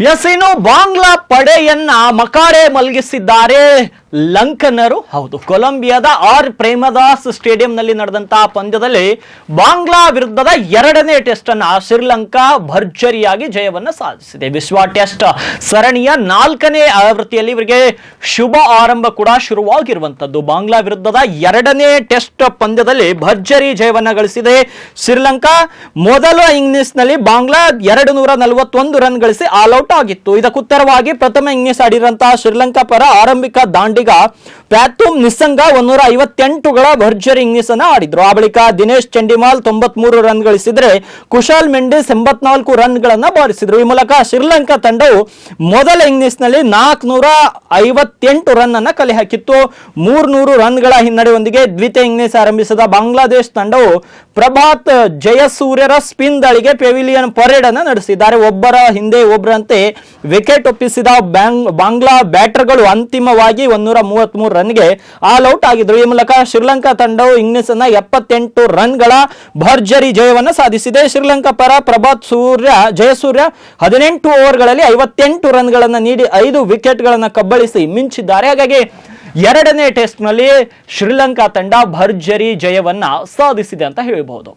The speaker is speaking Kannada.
ಎಸ್ ಬಾಂಗ್ಲಾ ಪಡೆಯನ್ನ ಮಕಾಡೆ ಮಲಗಿಸಿದ್ದಾರೆ. ಲಂಕನರು ಹೌದು, ಕೊಲಂಬಿಯಾದ ಆರ್ ಪ್ರೇಮದಾಸ್ ಸ್ಟೇಡಿಯಂನಲ್ಲಿ ನಡೆದಂತಹ ಪಂದ್ಯದಲ್ಲಿ ಬಾಂಗ್ಲಾ ವಿರುದ್ಧದ ಎರಡನೇ ಟೆಸ್ಟ್ ಅನ್ನ ಶ್ರೀಲಂಕಾ ಭರ್ಜರಿಯಾಗಿ ಜಯವನ್ನು ಸಾಧಿಸಿದೆ. ವಿಶ್ವ ಟೆಸ್ಟ್ ಸರಣಿಯ ನಾಲ್ಕನೇ ಆವೃತ್ತಿಯಲ್ಲಿ ಇವರಿಗೆ ಶುಭ ಆರಂಭ ಕೂಡ ಶುರುವಾಗಿರುವಂತದ್ದು ಬಾಂಗ್ಲಾ ವಿರುದ್ಧದ ಎರಡನೇ ಟೆಸ್ಟ್ ಪಂದ್ಯದಲ್ಲಿ ಭರ್ಜರಿ ಜಯವನ್ನ ಗಳಿಸಿದೆ. ಶ್ರೀಲಂಕಾ ಮೊದಲ ಇನ್ನಿಂಗ್ಸ್ನಲ್ಲಿ ಬಾಂಗ್ಲಾ ಎರಡು ನೂರ ನಲವತ್ತೊಂದು ರನ್ ಗಳಿಸಿ ಆಲ್ ಔಟ್ ಆಗಿತ್ತು. ಇದಕ್ಕುತ್ತರವಾಗಿ ಪ್ರಥಮ ಇನ್ನಿಂಗ್ಸ್ ಆಡಿರುವಂತಹ ಶ್ರೀಲಂಕಾ ಪರ ಆರಂಭಿಕ ದಾಂಡಿಗ ಪ್ಯಾಥೂಮ್ ನಿಸ್ಸಂಗ ಒಂದೂರ ಐವತ್ತೆಂಟುಗಳ ಭರ್ಜರಿ ಇನ್ನಿಸ್ ಅನ್ನ ಆಡಿದ್ರು. ಆ ಬಳಿಕ ದಿನೇಶ್ ಚಂಡಿಮಾಲ್ ತೊಂಬತ್ಮೂರು ರನ್ ಗಳಿಸಿದ್ರೆ ಕುಶಾಲ್ ಮೆಂಡಿಸ್ ಎಂಬತ್ನಾಲ್ಕು ರನ್ ಗಳನ್ನ ಬಾರಿಸಿದ್ರು. ಈ ಮೂಲಕ ಶ್ರೀಲಂಕಾ ತಂಡವು ಮೊದಲ ಇನ್ನಿಸ್ನಲ್ಲಿ ನಾಲ್ಕುನೂರ ಐವತ್ತೆಂಟು ರನ್ ಅನ್ನ ಕಲೆ ಹಾಕಿತ್ತು. ಮೂರ್ನೂರು ರನ್ಗಳ ಹಿನ್ನಡೆಯೊಂದಿಗೆ ದ್ವಿತೀಯ ಇನ್ನಿಸ್ ಆರಂಭಿಸಿದ ಬಾಂಗ್ಲಾದೇಶ್ ತಂಡವು ಪ್ರಭಾತ್ ಜಯಸೂರ್ಯರ ಸ್ಪಿನ್ ದಾಳಿಗೆ ಪೆವಿಲಿಯನ್ ಪರೇಡ್ ಅನ್ನ ನಡೆಸಿದ್ದಾರೆ. ಒಬ್ಬರ ಹಿಂದೆ ಒಬ್ಬರಂತೆ ವಿಕೆಟ್ ಒಪ್ಪಿಸಿದ ಬಾಂಗ್ಲಾ ಬ್ಯಾಟರ್ಗಳು ಅಂತಿಮವಾಗಿ ಒಂದೂರ ಮೂವತ್ಮೂರು ರನ್ಗೆ ಆಲ್ ಔಟ್ ಆಗಿದ್ರು ಈ ಮೂಲಕ ಶ್ರೀಲಂಕಾ ತಂಡವು ಇಂಗ್ಲಿಸ್ ಅನ್ನ ಎಪ್ಪತ್ತೆಂಟು ರನ್ಗಳ ಭರ್ಜರಿ ಜಯವನ್ನ ಸಾಧಿಸಿದೆ. ಶ್ರೀಲಂಕಾ ಪರ ಪ್ರಭಾತ್ ಸೂರ್ಯ, ಜಯಸೂರ್ಯ ಹದಿನೆಂಟು ಓವರ್ಗಳಲ್ಲಿ ಐವತ್ತೆಂಟು ರನ್ಗಳನ್ನ ನೀಡಿ ಐದು ವಿಕೆಟ್ಗಳನ್ನ ಕಬ್ಬಳಿಸಿ ಮಿಂಚಿದ್ದಾರೆ. ಹಾಗಾಗಿ ಎರಡನೇ ಟೆಸ್ಟ್ನಲ್ಲಿ ಶ್ರೀಲಂಕಾ ತಂಡ ಭರ್ಜರಿ ಜಯವನ್ನ ಸಾಧಿಸಿದೆ ಅಂತ ಹೇಳಬಹುದು.